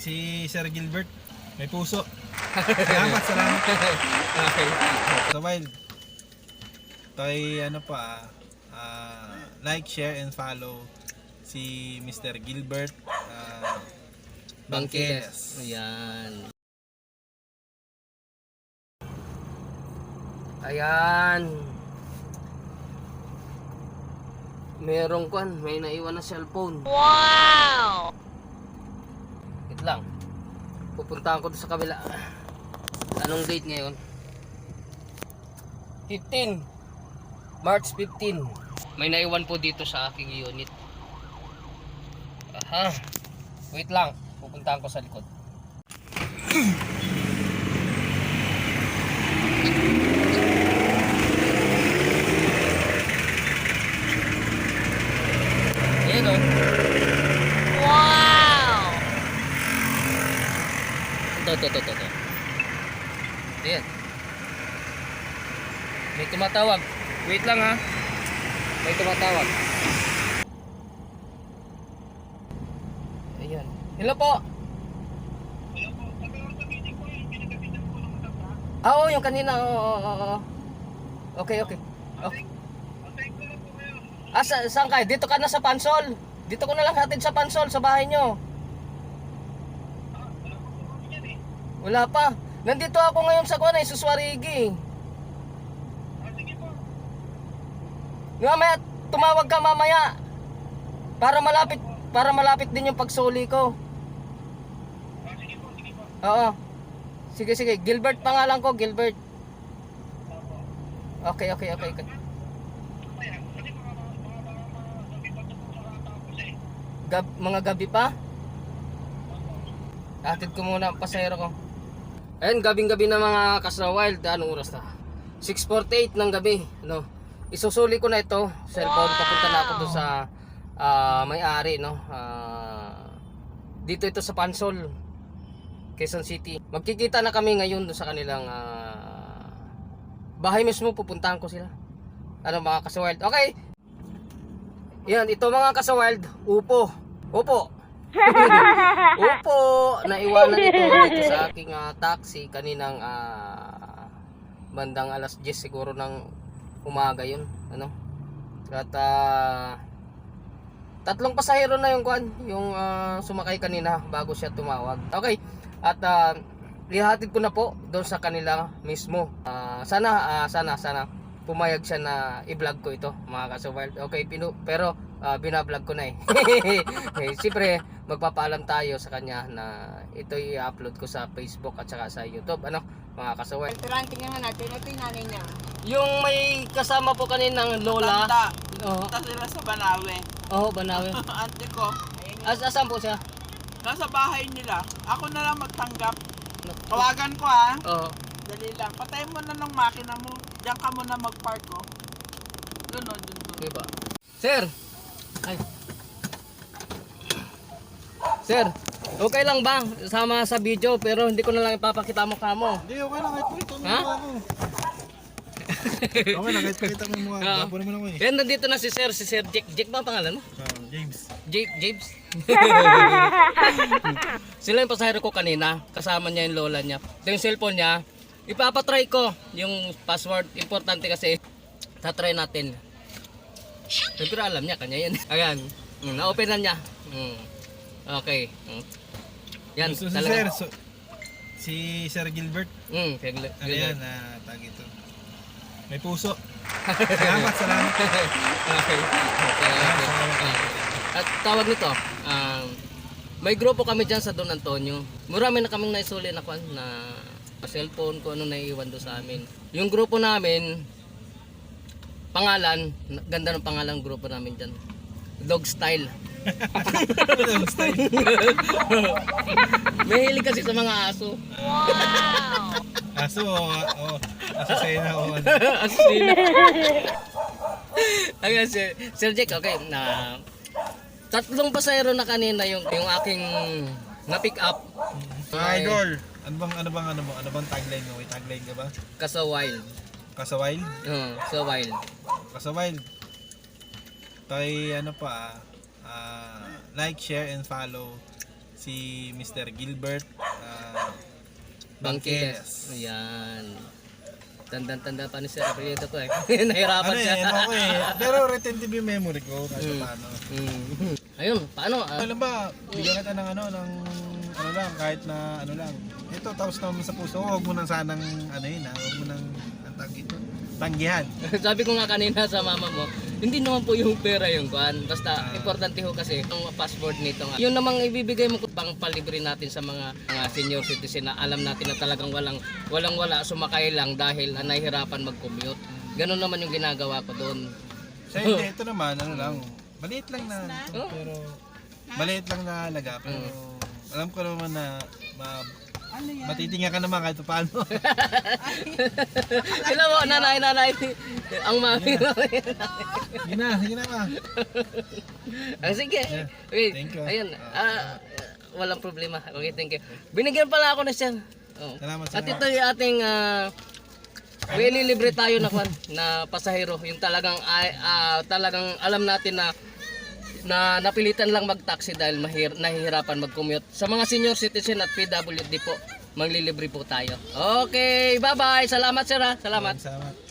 si Sir Gilbert. May puso. Salamat, salamat. okay. Sa wild. Tayo ano pa, ah, like, share, and follow si Mr. Gilbert ah, Bangkes. Ayan. Ayan. Merong kwan, may naiwan na cellphone. Wow! Lang. Pupuntahan ko doon sa kabila. Anong date ngayon? 15. March 15. May naiwan po dito sa aking unit. Aha. Wait lang. Pupuntahan ko sa likod. Ayan o. Wow! Ito, ito, ito, ito. ito. Ayan. May tumatawag. Wait lang ha. May tumatawag. Ayan. Hello po. Ah, oo, yung kanina. Oo, oo, oo. Okay, okay. okay. Ah, sa, saan kayo? Dito ka na sa Pansol. Dito ko na lang hatid sa Pansol, sa bahay nyo. Wala pa. Nandito ako ngayon sa kuwan, Suswarigi. Mamaya, tumawag ka mamaya. Para malapit, para malapit din yung pagsuli ko. Oo. Sige, sige. Gilbert pangalan ko, Gilbert. Okay, okay, okay. okay. Gab, mga gabi pa? Atid ko muna ang pasahero ko. Ayun, gabing-gabi na mga kasna wild. Anong oras na? 6.48 ng gabi. Ano? Isusuli ko na ito. Cellphone. Papunta na ako doon sa ah, may-ari. No? Ah, dito ito sa Pansol. Quezon City. Magkikita na kami ngayon doon sa kanilang ah, bahay mismo. Pupuntahan ko sila. Ano mga kaswild. Okay. Yan, ito mga kasawild, upo. Upo. upo, naiwanan ito dito sa aking ah, taxi kaninang ah, bandang alas 10 siguro ng umaga yun. Ano? At ah, tatlong pasahero na yung kwan, yung ah, sumakay kanina bago siya tumawag. Okay. At ah, lihatid ko na po doon sa kanila mismo. Ah, sana, ah, sana, sana pumayag siya na i-vlog ko ito mga kasawild. Okay, pinu pero ah, binablog ko na eh. eh Siyempre, magpapaalam tayo sa kanya na ito i-upload ko sa Facebook at saka sa YouTube. Ano, mga kasawild. Restaurant tingnan natin. Ito yung nanay niya. Yung may kasama po kaninang lola. Tanda. Oo, Punta sila sa Banawe. oh, Banawe. Ante ko. As asan po siya? Nasa bahay nila. Ako na lang magtanggap. Tawagan ko ha. Oo. Dali lang. Patayin mo na ng makina mo. Diyan ka muna mag-park ko. Doon o, doon doon. Diba? Sir! Ay. Sir, okay lang ba? Sama sa video pero hindi ko na lang ipapakita mo kamo. Hindi, okay lang. Pakita mo Ha? Okay lang, kahit pakita mo yung. Ah. Gwapo naman ako eh. Yan, nandito na si Sir, si Sir Jake. Jake ba ang pangalan mo? Ah, James. Jake, James? Sila yung pasahero ko kanina. Kasama niya yung lola niya. Ito yung cellphone niya. Ipapatry ko yung password. Importante kasi tatry natin. Siyempre alam niya, kanya yan. Ayan. Mm, na-open na niya. Mm. Okay. Mm. Yan, So, si talaga. Sir, so, si Sir Gilbert, Mm, pigla- ano pigla- yan, na tag ito. May puso. Salamat, salamat. okay. Okay, okay. Ah, At tawag nito, um, may grupo kami dyan sa Don Antonio. Marami na kaming naisuli na na cellphone ko ano naiiwan doon sa amin. Yung grupo namin, pangalan, ganda ng pangalan ng grupo namin dyan. Dog style. Yung style. May hilig kasi sa mga aso. Aso, oh, aso sa'yo na, oh, ano. Asina. Ayan, Sir, Sir Jake, okay, na tatlong pasahero na kanina yung yung aking na-pick up. Mga idol, ano bang, ano bang, ano bang, ano bang tagline mo? May tagline ka ba? Kasa wild. Kasa wild? Oo, so wild. Kasa wild. Tayo, ano pa, ah, like, share, and follow si Mr. Gilbert uh, Bangkes. Ayan. Tanda-tanda pa ni Sir Aprieto to eh. Nahirapan Ano siya. eh, ano ko eh. Pero retentive yung memory ko kahit paano. Mm. Ayun, paano? ah? Alam ba, bigyan kita ng ano, ng ano lang, kahit na ano lang. Ito, tapos naman sa puso, huwag mo nang sanang, ano yun ha, huwag mo nang, ang ito, tanggihan. Sabi ko nga kanina sa mama mo, hindi naman po yung pera yung kuan. Basta importante ho kasi ang passport nito nga. Yung namang ibibigay mo pang palibre natin sa mga, mga senior citizen na alam natin na talagang walang walang wala sumakay lang dahil ah, nahihirapan mag-commute. Ganun naman yung ginagawa ko doon. Sa hindi, ito naman, ano lang, maliit lang na, pero, maliit lang na halaga, pero, alam ko naman na, ma, Ano yan? matitinga ka naman kahit paano. Sila mo, nanay, nanay. Ang mami. Sige na, sige na ma. ah, sige. Okay. Thank you. Ayun. Ah, walang problema. Okay, thank you. Binigyan pala ako na siya. Oh. Salamat, At salamat. ito yung ating uh, libre tayo na kwan na pasahero. Yung talagang ay ah, talagang alam natin na na napilitan lang mag-taxi dahil mahir nahihirapan mag-commute. Sa mga senior citizen at PWD po, manglilibre po tayo. Okay, bye-bye. Salamat sir ha. Salamat. Salamat.